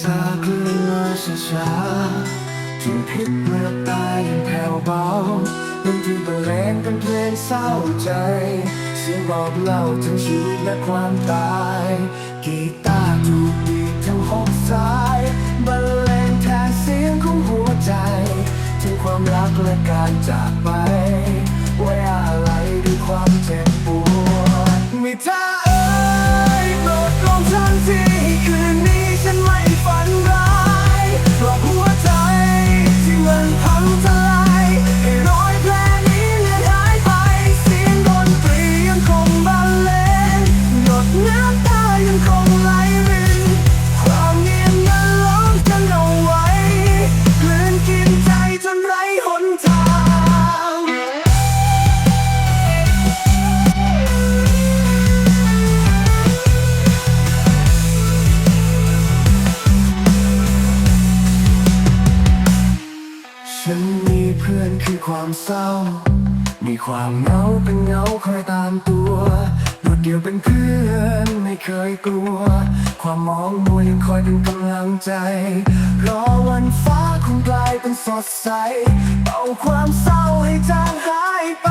จากคลื่นมาช้าๆถึงพิษเมื่อตายยังแผ่วเบาดนตรีบรรเลงเป็นเพลงเศร้าใจ เสียงบอกเล่าถึงชีวิตและความตาย กีตาร์ถูกดีทั้งหกสายบรรเลงแทนเสียงของหัวใจ ถึงความรักและการจากไปไว้อะไรด้วยความเจ็บปวดมิเธอ มีเพื่อนคือความเศร้า มีความเหงาเป็นเงาคอยตามตัวโดดเดี่ยวเป็นเพื่อนไม่เคยกลัว ความมองมัวยังคอยเป็นกำลังใจ รอวันฟ้าคงกลายเป็นสดใสเอาความเศร้าให้จางหายไป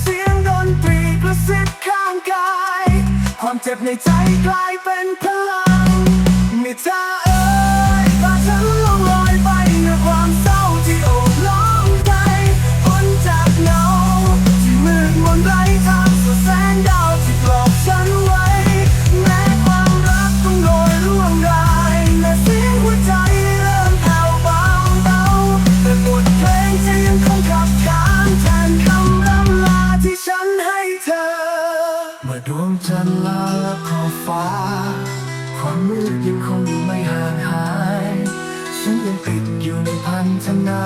เสียงดนตรีกระซิบข้างกาย ความเจ็บในใจกลายเป็นเพลง จันทร์ลาและขอบฟ้า ความมืดยังคงไม่ห่างหาย ฉันยังติดอยู่ในพันธนา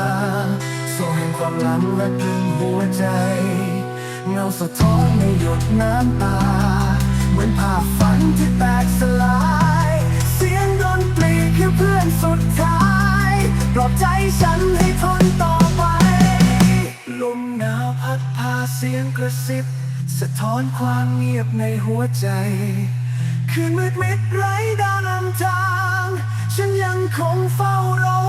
โซ่แห่งความหลังและตรึงหัวใจ เงาสะท้อนในหยดน้ำตา เหมือนภาพฝันที่แตกสลาย เสียงดนตรีคือเพื่อนสุดท้ายปลอบใจฉันให้ทนต่อไป ลมหนาวพัดพาเสียงกระซิบ สะท้อนความเงียบในหัวใจ คืนมืดมิดไร้ดาวนำทาง ฉันยังคงเฝ้ารอ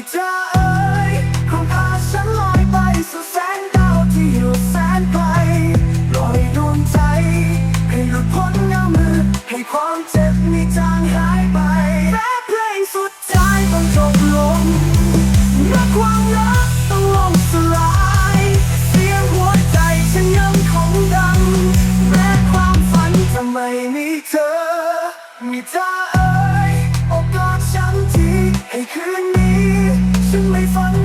มีเธอเอ้ยคงพาฉันลอยไปสู่แสงดาวที่อยู่แสนไกลลอยดวงใจ ให้หลุดพ้นเงามืดให้ความเจ็บมีจางหายไปแม้เพลงสุดท้ายต้องจบลงแม้ความรักต้องล่มสลาย เสียงหัวใจฉันยังคงดัง แม้ความฝันจะไม่มีเธอ มีเธอ ซึ่งไม่ฝัน